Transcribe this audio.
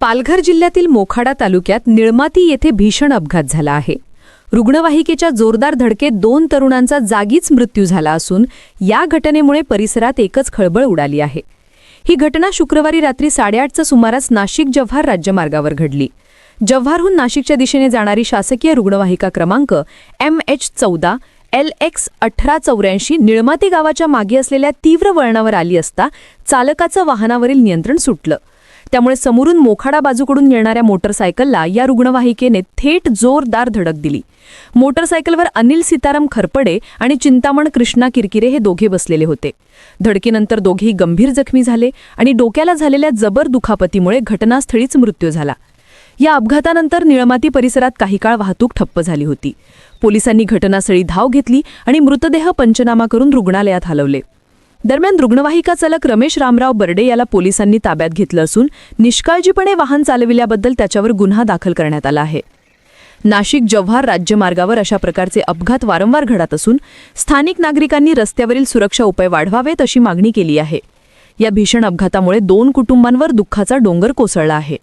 पालघर जिल्ह्यातील मोखाडा तालुक्यात निळमाती येथे भीषण अपघात झाला आहे. रुग्णवाहिकेच्या जोरदार धडकेत दोन तरुणांचा जागीच मृत्यू झाला असून या घटनेमुळे परिसरात एकच खळबळ उडाली आहे. ही घटना शुक्रवारी रात्री साडेआठच्या सुमारास नाशिक जव्हार राज्यमार्गावर घडली. जव्हारहून नाशिकच्या दिशेने जाणारी शासकीय रुग्णवाहिका क्रमांक एम एच चौदा एल एक्स अठरा चौऱ्याऐंशी निळमाती गावाच्या मागे असलेल्या तीव्र वळणावर आली असता चालकाचं वाहनावरील नियंत्रण सुटलं. त्यामुळे समोरून मोखाडा बाजूकडून येणाऱ्या मोटरसायकलला या रुग्णवाहिकेने थेट जोरदार धडक दिली. मोटरसायकलवर अनिल सीताराम खरपडे आणि चिंतामण कृष्णा किरकिरे हे दोघे बसलेले होते. धडकेनंतर दोघेही गंभीर जखमी झाले आणि डोक्याला झालेल्या जबर दुखापतीमुळे घटनास्थळीच मृत्यू झाला. या अपघातानंतर निळमाती परिसरात काही काळ वाहतूक ठप्प झाली होती. पोलिसांनी घटनास्थळी धाव घेतली आणि मृतदेह पंचनामा करून रुग्णालयात हलवले. दरम्यान रुग्णवाहिका चालक रमेश रामराव बर्डे याला पोलिसांनी ताब्यात घेतलं असून निष्काळजीपणे वाहन चालविल्याबद्दल त्याच्यावर गुन्हा दाखल करण्यात आला आहे. नाशिक जव्हार राज्यमार्गावर अशा प्रकारचे अपघात वारंवार घडत असून स्थानिक नागरिकांनी रस्त्यावरील सुरक्षा उपाय वाढवावेत अशी मागणी केली आहे. या भीषण अपघातामुळे दोन कुटुंबांवर दुःखाचा डोंगर कोसळला आहे.